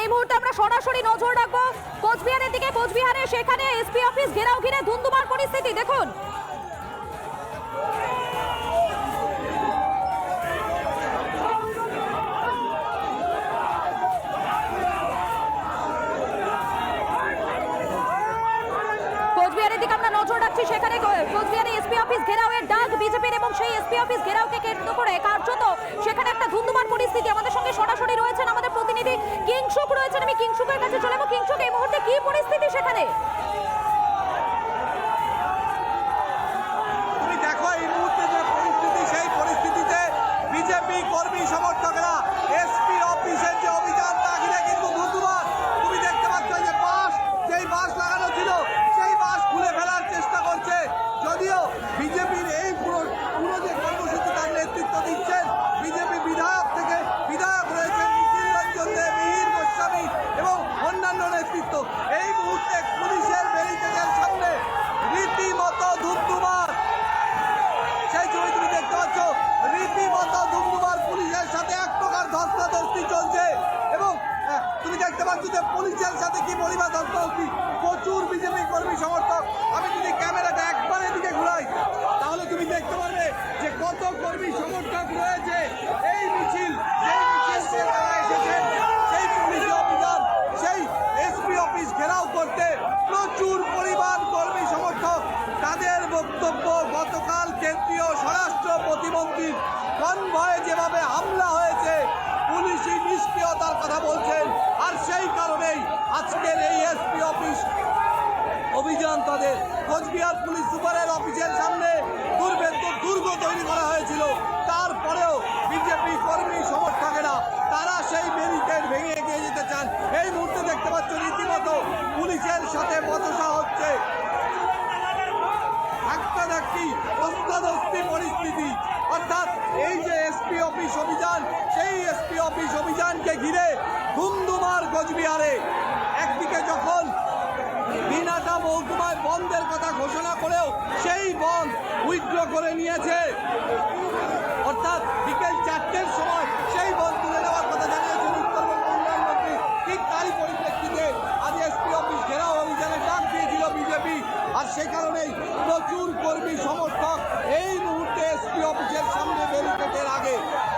এই মুহূর্তে আমরা সরাসরি নজর রাখব কোচবিহারের দিকে। কোচবিহারে সেখানে এসপি অফিস ঘেরাও ঘিরে ধুন্ধুমার পরিস্থিতি, দেখুন। সেখানে। কোচবিহারে এসপি অফিস ঘেরাওয়ের ডাক, বিজেপির এবং সেই এসপি অফিস ঘেরাওকে কেন্দ্র করে কার্যত সেখানে একটা ধুন্ধুমার পরিস্থিতি আমাদের সঙ্গে সরাসরি রয়েছেন প্রতিনিধি কিংসুক রয়েছেন আমি কিংশুকের কাছে চলে যাব। কিংশুক এই মুহূর্তে কি পরিস্থিতি সেখানে তুমি দেখো এই মুহূর্তে যে পরিস্থিতি সেই পরিস্থিতিতে বিজেপি কর্মী সমর্থকরা এসপি অফিসের যে অভিযান তা ঘিরে কিন্তু ধুন্ধুমার তুমি দেখতে পাচ্ছ যে বাস যেই বাস লাগানো ছিল সেই বাস খুলে ফেলার চেষ্টা করছে যদিও বিজেপির এই পুরো পুরো যে কর্মসূচি তার নেতৃত্ব দিচ্ছেন বিজেপি বিধায়ক থেকে বিধায়ক রয়েছেন নিখিল রঞ্জন দে মিহির গোস্বামী এবং অন্যান্য নেতৃত্ব এই মুহূর্তে পুলিশের ব্যারিকেডের সামনে রীতিমতো ধুন্ধুমার সেই ছবি তুমি দেখতে পাচ্ছ রীতিমতো ধুমধুমার পুলিশের সাথে এক প্রকার ধস্তাধস্তি চলছে এবং আহ, তুমি দেখতে পাচ্ছ যে পুলিশের সাথে কি পরিমাণ ধস্তাধস্তি প্রচুর বিজেপি কর্মী সমর্থক আমি যদি ক্যামেরাটা একবার এদিকে ঘুরাই তাহলে তুমি দেখতে পারবে যে কত কর্মী সমর্থক রয়েছে এই মিছিল যেই মিছিল দিয়ে তারা এসেছেন সেই পুলিশ অভিযান সেই এসপি অফিস ঘেরাও করতে প্রচুর পরিমাণ কর্মী সমর্থক তাদের বক্তব্য গতকাল কেন্দ্রীয় স্বরাষ্ট্র প্রতিমন্ত্রীর কনভয়ে যেভাবে হামলা হয়েছে পুলিশি নিষ্ক্রিয়তার কথা বলছেন আর সেই কারণেই আজকের এই এসপি অফিস অভিযান তাদের কোচবিহার পুলিশ সুপারের অফিসের সামনে দুর্ভেদ্য দুর্গ তৈরি করা হয়েছিল তারপরেও বিজেপি কর্মী সমর্থকেরা তারা সেই ব্যারিকেড ভেঙে এগিয়ে যেতে চান এই মুহূর্তে দেখতে পাচ্ছ রীতিমতো পুলিশের সাথে বচসা হচ্ছে ধাক্কা ধাক্কি ধস্তাধস্তি পরিস্থিতি অর্থাৎ এই যে এসপি অফিস অভিযান সেই এসপি অফিস অভিযানকে ঘিরে ধুমধুমার কোচবিহারে একদিকে যখন বিনাটা মহকুমায় বন্ধের কথা ঘোষণা করেও সেই বন্ধ উইথড্র করে নিয়েছে। অর্থাৎ বিকেল চারটের সময় সেই বন্ধ তুলে নেওয়ার কথা জানিয়েছেন উত্তরবঙ্গ উন্নয়ন মন্ত্রী ঠিক তারই পরিপ্রেক্ষিতে আজ এসপি অফিস ঘেরাও অভিযানে ডাক দিয়েছিল বিজেপি আর সেই কারণেই প্রচুর কর্মী সমর্থক এই মুহূর্তে এসপি অফিসের সামনে ব্যারিকেডের আগে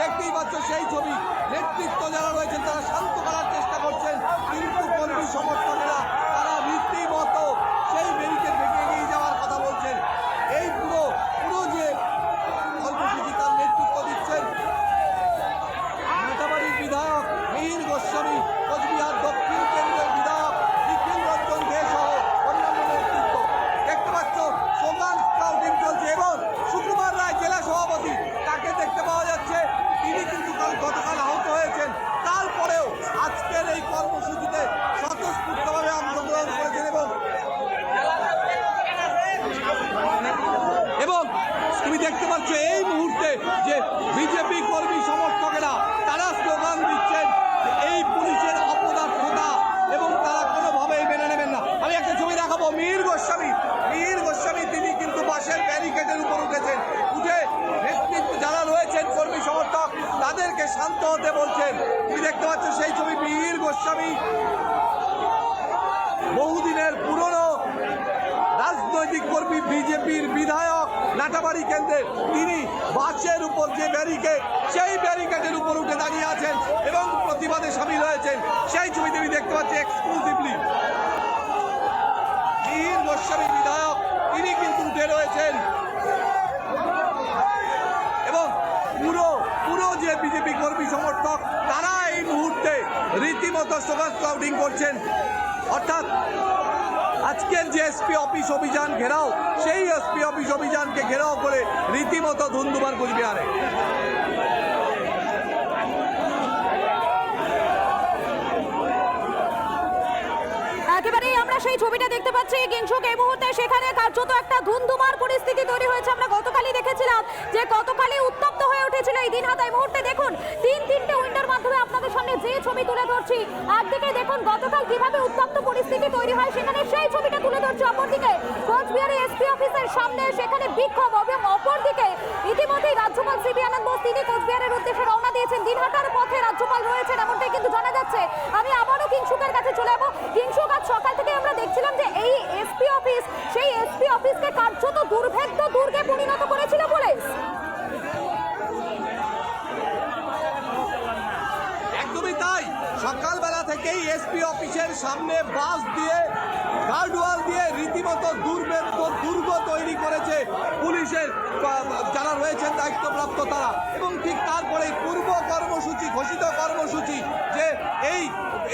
দেখতেই পাচ্ছ সেই ছবি নেতৃত্ব যারা রয়েছেন তারা শান্ত করার চেষ্টা করছেন কিন্তু কর্মী সমর্থকেরা তারা রীতিমতো সেই ব্যারিকেড ভেঙে এগিয়ে যাওয়ার কথা বলছেন এই পুরো পুরো যে কর্মসূচি তার নেতৃত্ব দিচ্ছেন মাতাবাড়ির বিধায়ক মিহির গোস্বামী কোচবিহার দক্ষিণ কেন্দ্রের বিধায়ক নিখিল রঞ্জন দে সহ অন্যান্য নেতৃত্ব দেখতে পাচ্ছ সোগান স্কাউটিং চলছে এবং সুকুমার রায় জেলা সভাপতি তাকে দেখতে পাওয়া যাচ্ছে তিনি কিন্তু কাল গতকাল আহত হয়েছেন তারপরেও আজকের এই কর্মসূচিতে স্বতঃস্ফূর্তভাবে অংশগ্রহণ করেছেন এবং এবং তুমি দেখতে পাচ্ছ এই মুহূর্তে যে বিজেপি কর্মী সমর্থকেরা তারা স্লোগান দিচ্ছেন যে এই পুলিশের অপদার্থতা এবং তারা কোনোভাবেই মেনে নেবেন না আমি একটা ছবি দেখাবো মিহির গোস্বামী মিহির গোস্বামী তিনি কিন্তু বাসের ব্যারিকেডের উপর উঠেছেন উঠে নেতৃত্ব যারা রয়েছেন কর্মী সমর্থক তাদেরকে শান্ত হতে বলছেন তুমি দেখতে পাচ্ছ সেই ছবি মিহির গোস্বামী বহুদিনের পুরনো রাজনৈতিক কর্মী বিজেপির বিধায়ক নাটাবাড়ি কেন্দ্রের তিনি বাসের উপর যে ব্যারিকেড সেই ব্যারিকেডের উপর উঠে দাঁড়িয়ে আছেন এবং প্রতিবাদে সামিল হয়েছেন। সেই ছবি তুমি দেখতে পাচ্ছি এক্সক্লুসিভলি মিহির গোস্বামী বিধায়ক, তিনি কিন্তু উঠে রয়েছেন। এবং পুরো পুরো যে বিজেপি কর্মী সমর্থক, তারা এই মুহূর্তে রীতিমতো স্লোগান স্কাউটিং করছেন। অর্থাৎ আজকের যে এসপি অফিস অভিযান ঘেরাও, সেই এসপি অফিস অভিযানকে ঘেরাও করে রীতিমতো ধুন্দুমার কুচবিহারে। একেবারেই আমরা সেই ছবিটা দেখতে পাচ্ছি। কিংসুক, এই মুহূর্তে সেখানে কার্যত একটা ধুন্ধুমার পরিস্থিতি তৈরি হয়েছে। আমরা গতকালই দেখেছিলাম যে গতকালই উত্তপ্ত হয়ে উঠেছিল এই দিন হাত মুহূর্তে দেখুন, তিন, তিনটে উইন্ডোর মাধ্যমে আপনাদের সামনে যে ছবি তুলে ধরছি, একদিকে দেখুন গতকাল কীভাবে উত্তপ্ত পরিস্থিতি তৈরি হয়, সেখানে সেই ছবিটা তুলে ধরছি। অপরদিকে কোচবিহারে এসপি অফিসের সামনে সেখানে বিক্ষোভ এবং অপরদিকে ইতিমধ্যেই রাজ্যপাল সিবি আনন্দ বোস, তিনি কোচবিহারের উদ্দেশ্যে রওনা দিয়েছেন। দিনহাটার পথে রাজ্যপাল রয়েছেন, এমনটাই কিন্তু জানা যাচ্ছে। আমি আবারও সকালবেলা থেকেই এসপি অফিসের সামনে বাস দিয়ে, গার্ডওয়াল দিয়ে রীতিমতো দুর্ভেদ্য দুর্গ তৈরি করেছে পুলিশের যারা রয়েছেন দায়িত্বপ্রাপ্ত তারা। এবং ঠিক তারপরেই পূর্ব কর্মসূচি, ঘোষিত কর্মসূচি যে এই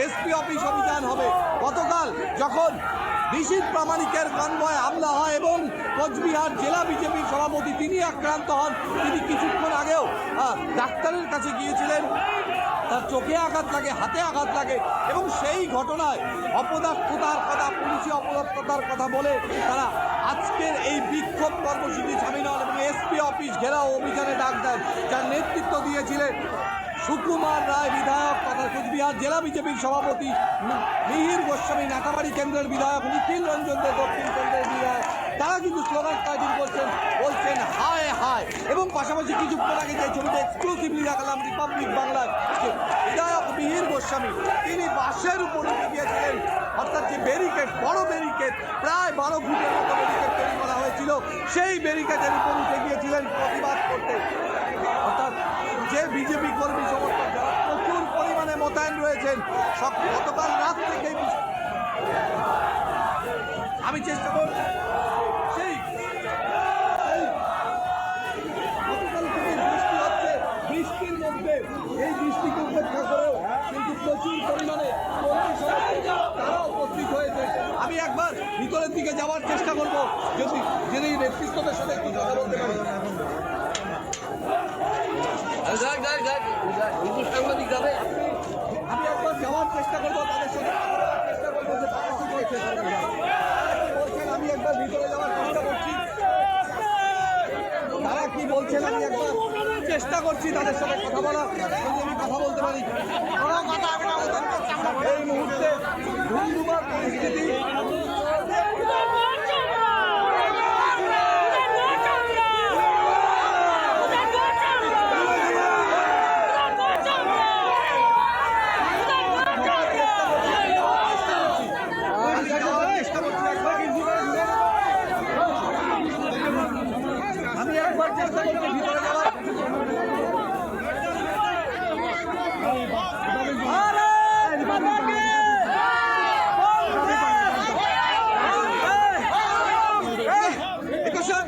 এসপি অফিস অভিযান হবে। গতকাল যখন নিশীত প্রামাণিকের কনভয় হামলা হয় এবং কোচবিহার জেলা বিজেপির সভাপতি তিনি আক্রান্ত হন, তিনি কিছুক্ষণ আগেও ডাক্তারের কাছে গিয়েছিলেন। তার চোখে আঘাত লাগে, হাতে আঘাত লাগে এবং সেই ঘটনায় অপদার্থতার কথা, পুলিশি অপদার্থতার কথা বলে তারা আজকের এই বিক্ষোভ কর্মসূচি হন এবং এসপি অফিস ঘেরাও অভিযানে ডাক দেন। যার নেতৃত্ব দিয়েছিলেন সুকুমার রায়, বিধায়ক তথা কোচবিহার জেলা বিজেপির সভাপতি মিহির গোস্বামী, নাকাবাড়ি কেন্দ্রের বিধায়ক নিখিল রঞ্জন দে, দক্ষিণ কেন্দ্রের বিধায়ক। তারা কিন্তু স্লোগান ফাইটিং করছেন, বলছেন, হায় হায়। এবং পাশাপাশি কিছুক্ষণ আগে যে ছবিটা এক্সক্লুসিভলি দেখালাম রিপাবলিক বাংলার বিধায়ক মিহির গোস্বামী। তিনি বাসের উপর উঠে গিয়েছিলেন। অর্থাৎ যে ব্যারিকেড বড় ব্যারিকেড প্রায় বারো ফুটের মতো ব্যারিকেড তৈরি করা হয়েছিল, সেই ব্যারিকেডের উপর উঠে গিয়েছিলেন প্রতিবাদ করতে। অর্থাৎ যে বিজেপি কর্মী সমর্থক যারা প্রচুর পরিমাণে মোতায়েন রয়েছেন সব গতকাল রাত থেকে আমি চেষ্টা করব সেই সেই গতকাল থেকে বৃষ্টি হচ্ছে বৃষ্টির মধ্যে এই বৃষ্টিকে উপেক্ষা করেও কিন্তু প্রচুর পরিমাণে কর্মী সমর্থক তারা উপস্থিত হয়েছে আমি একবার ভিতরের দিকে যাওয়ার চেষ্টা করব। যদি যদি নেতৃত্বের সাথে একটু কথা বলতে পারি। আমি একবার যাওয়ার চেষ্টা করব তাদের সাথে চেষ্টা করব যে তারা কি বলছেন আমি একবার ভিতরে যাওয়ার চেষ্টা করছি। তারা কি বলছেন আমি একবার চেষ্টা করছি তাদের সাথে কথা বলার। যদি আমি কথা বলতে পারি। কোনো কথা না এই মুহূর্তে ধুমধুমার পরিস্থিতি আমি যাওয়ার চেষ্টা করছি একবার আমি একবার চেষ্টা করছি ভিতরে যাওয়ার একুশে।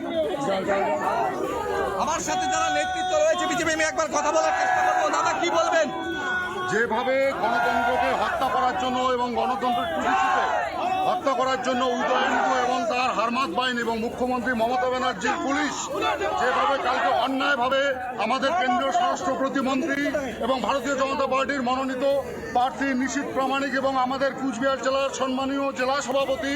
আমার সাথে যারা নেতৃত্ব রয়েছে বিজেপি আমি একবার কথা বলার চেষ্টা করব দাদা কি বলবেন যেভাবে গণতন্ত্রকে হত্যা করার জন্য এবং হত্যা করার জন্য উদয়নগু এবং তার হারমাত বাহিনী এবং মুখ্যমন্ত্রী মমতা ব্যানার্জির পুলিশ যেভাবে কালকে অন্যায়ভাবে আমাদের কেন্দ্রীয় স্বরাষ্ট্র প্রতিমন্ত্রী এবং ভারতীয় জনতা পার্টির মনোনীত প্রার্থী নিশীত প্রামাণিক এবং আমাদের কুচবিহার জেলার সম্মানীয় জেলা সভাপতি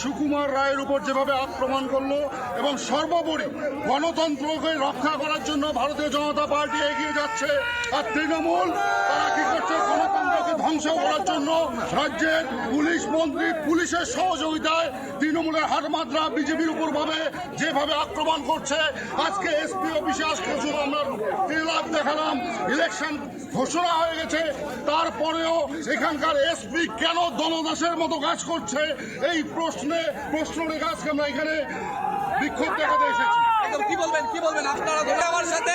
সুকুমার রায়ের উপর যেভাবে আক্রমণ করল এবং সর্বোপরি গণতন্ত্রকে রক্ষা করার জন্য ভারতীয় জনতা পার্টি এগিয়ে যাচ্ছে, আর তৃণমূল তারা কি ধ্বংস করার জন্য রাজ্যের পুলিশ মন্ত্রী পুলিশের সহযোগিতায় তৃণমূলের হাটমাত্রা বিজেপির উপর ভাবে যেভাবে আক্রমণ করছে, আজকে এসপি অফিসে আজকে আমরা দেখালাম ইলেকশন ঘোষণা হয়ে গেছে, তারপরেও এখানকার এসপি কেন দলদাসের মতো কাজ করছে? এই প্রশ্নে, প্রশ্ন রেখে আজকে আমরা এখানে বিক্ষোভ দেখাতে এসেছি। কি বলবেন কি বলবেন আপনারা? আমার সাথে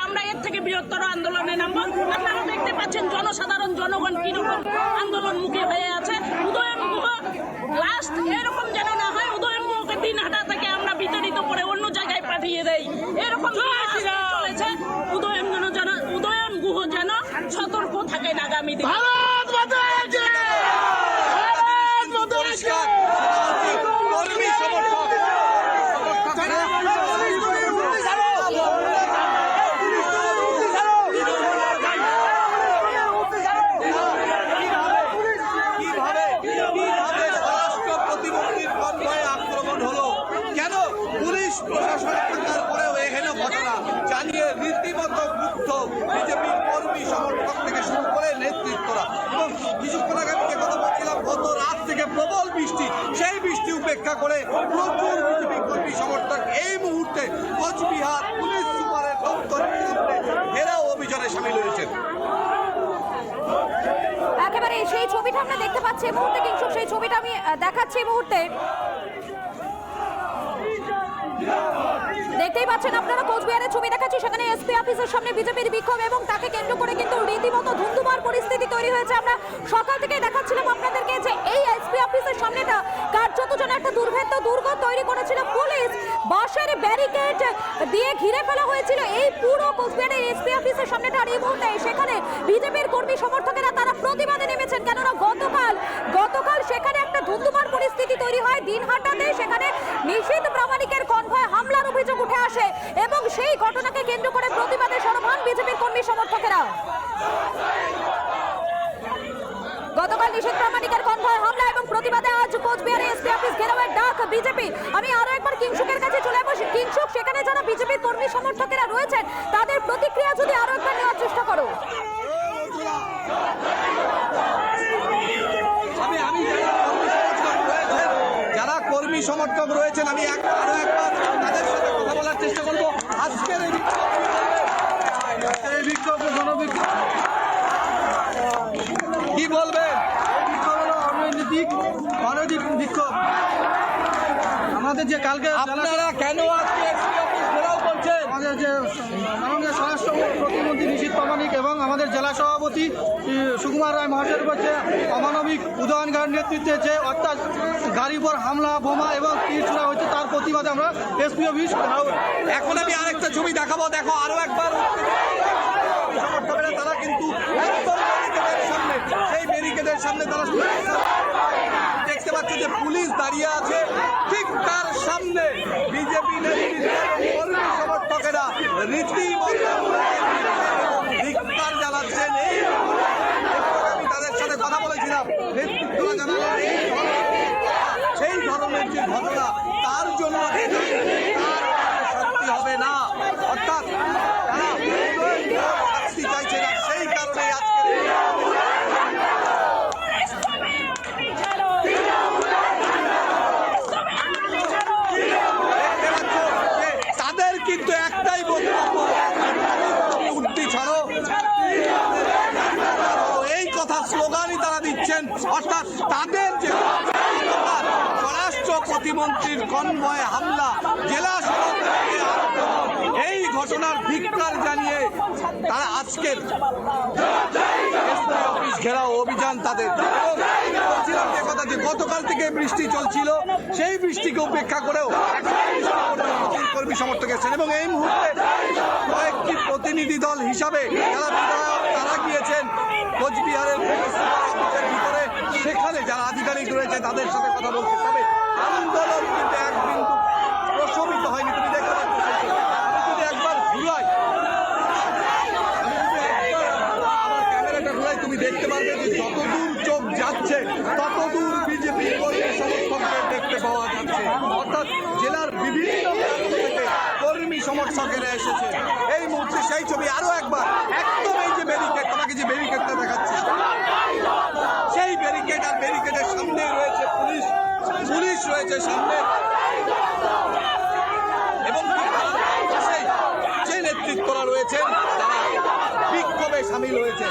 বৃহত্তর আন্দোলনে নামবো আপনারা দেখতে পাচ্ছেন জনসাধারণ জনগণ কীরকম আন্দোলন মুখে হয়ে আছে। উদয়ন গুহ লাস্ট এরকম যেন না হয় উদয়ন গুহকে দিন হাটা থেকে আমরা বিতাড়িত করে অন্য জায়গায় পাঠিয়ে দেই। এরকম চলেছে। উদয়ন যেন যেন উদয়ন গুহ যেন সতর্ক থাকে আগামী দিনে ভারত মাতা কি ভারত মাতা কি পরিষ্কার কর্মী সমর্থক কীভাবে কীভাবে স্বরাষ্ট্র প্রতিমন্ত্রীর কনভয়ে আক্রমণ হলো কেন পুলিশ প্রশাসন থাকার পরেও এহেন ঘটনা জানিয়ে রীতিমতো মুগ্ধ বিজেপির কর্মী সমর্থক থেকে শুরু করে নেতৃত্বরা এবং কিছুক্ষণ আগে আমি যে কথা বলছিলাম গত রাত থেকে প্রবল বৃষ্টি সেই বৃষ্টি উপেক্ষা করে প্রচুর বিজেপি কর্মী সমর্থক এই মুহূর্তে কোচবিহার পুলিশ সুপারের দপ্তরের সামনে ঘেরাও অভিযানে সামিল হয়েছেন। একেবারে সেই ছবিটা আমরা দেখতে পাচ্ছি এই মুহূর্তে কিন্তু সেই ছবিটা আমি দেখাচ্ছি এই মুহূর্তে। দেখতেই পাচ্ছেন আপনারা কোচবিহারের ছবি দেখাচ্ছি। সেখানে এসপি অফিসের সামনে বিজেপির বিক্ষোভ এবং তাকে কেন্দ্র করে কিন্তু রীতিমতো ধুন্ধুমার পরিস্থিতি তৈরি হয়েছে। আমরা সকাল থেকে দেখাচ্ছিলাম আপনাদেরকে যে এই এসপি অফিসের সামনেটা কার্যত যেন একটা দুর্ভেদ্য দুর্গ তৈরি করেছিল। পুলিশ বাঁশের ব্যারিকেড দিয়ে ঘিরে ফেলা হয়েছিল। এই পুরো কোচবিহারের এসপি অফিসের সামনেটা আর এই মুহূর্তে সেখানে বিজেপির কর্মী সমর্থকেরা তারা প্রতিবাদে নেমেছেন। কেননা গতকাল গতকাল সেখানে একটা ধুন্ধুমার পরিস্থিতি তৈরি হয় দিনহাটাতে। সেখানে নিশীথ প্রামাণিকের কনভয় হামলার অভিযোগ উঠে আসে এবং সেই ঘটনাকে কেন্দ্র করে প্রতিবাদে সরব হন বিজেপির কর্মী সমর্থকেরা। গতকাল নিষেধ প্রামাণিকের কনভয় হামলা এবং প্রতিবাদে আজ কোচবিহারে এসপি অফিস ঘেরাওয়ের ডাক বিজেপি। আমি আরও একবার কিংসুকের কাছে চলে যাব কিংসুক সেখানে যারা বিজেপির কর্মী সমর্থকেরা রয়েছেন, তাদের প্রতিক্রিয়া যদি আরও একবার নেওয়ার চেষ্টা করো। যারা কর্মী সমর্থক রয়েছেন, আমি আরও একবার তাদের সাথে কথা বলার চেষ্টা করব। আজকের এই বিক্ষোভ কি বলবেন বিক্ষোভ অনৈতিক বিক্ষোভ। আমাদের যে কালকে আপনারা কেন আজকে এসপি অফিস ঘেরাও করছেন আমাদের যে মাননীয় স্বরাষ্ট্র প্রতিমন্ত্রী নিশীত প্রামাণিক এবং আমাদের জেলা সভাপতি সুকুমার রায় মহাশয়ের উপর যে অমানবিক উদয়ন নেতৃত্বে যে অর্থাৎ গাড়ির উপর হামলা, বোমা এবং তীর ছোড়া হচ্ছে তার প্রতিবাদে আমরা এসপি অফিস এখন আমি আরেকটা ছবি দেখাবো, দেখো আরও একবার। তারা কিন্তু সেই ব্যারিকেডের সামনে তারা দেখতে পাচ্ছি যে পুলিশ দাঁড়িয়ে আছে, ঠিক তার সামনে। বিজেপি কর্মী সমর্থকেরা রীতিমতো ধিক্কার এই আমি তাদের সাথে কথা বলেছিলাম। নেতৃত্বরা জানালেন সেই ধরনের যে ঘটনা, তার জন্য যে তার শাস্তি হবে না অর্থাৎ তারা শাস্তি চাইছে না সেই কারণে আজকে দেখতে পাচ্ছ যে তাদের কিন্তু একটাই বক্তব্য উর্দি ছাড়ো এই কথা স্লোগানই তারা দিচ্ছেন অর্থাৎ তাদের যে স্বরাষ্ট্র প্রতিমন্ত্রীর কনভয়ে হামলা জেলা এই ঘটনার ধিক্কার জানিয়ে তারা আজকের অফিস ঘেরাও অভিযান তাদের যে গতকাল থেকে বৃষ্টি চলছিল, সেই বৃষ্টিকে উপেক্ষা করেও কর্মী সমর্থক এসেছেন এবং এই মুহূর্তে কয়েকটি প্রতিনিধি দল হিসাবে যারা বিধায়ক, তারা গিয়েছেন কোচবিহারের ভিতরে। সেখানে যারা আধিকারিক রয়েছে, তাদের সাথে কথা বলতে হবে। আন্দোলন কিন্তু এক বিন্দু প্রশমিত হয়নি তুমি দেখতে পাচ্ছ সেই ছবি। আমি যদি একবার ঘুরাই আমি যদি একবার আমার ক্যামেরাটা ঘুরাই তুমি দেখতে পারবে যে যতদূর চোখ যাচ্ছে ততদূর বিজেপি কর্মী সমর্থকদের দেখতে পাওয়া যাচ্ছে অর্থাৎ জেলার বিভিন্ন প্রান্ত থেকে কর্মী সমর্থকেরা এসেছে এই মুহূর্তে সেই ছবি আরও একবার। একদম এই যে ব্যারিকেড তোমাকে যে ব্যারিকেডটা দেখাচ্ছি। সেই ব্যারিকেড আর ব্যারিকেডের সামনে রয়েছে পুলিশ। পুলিশ রয়েছে সামনে। এবং যে নেতৃত্বরা রয়েছেন, তারা বিক্ষোভে সামিল হয়েছে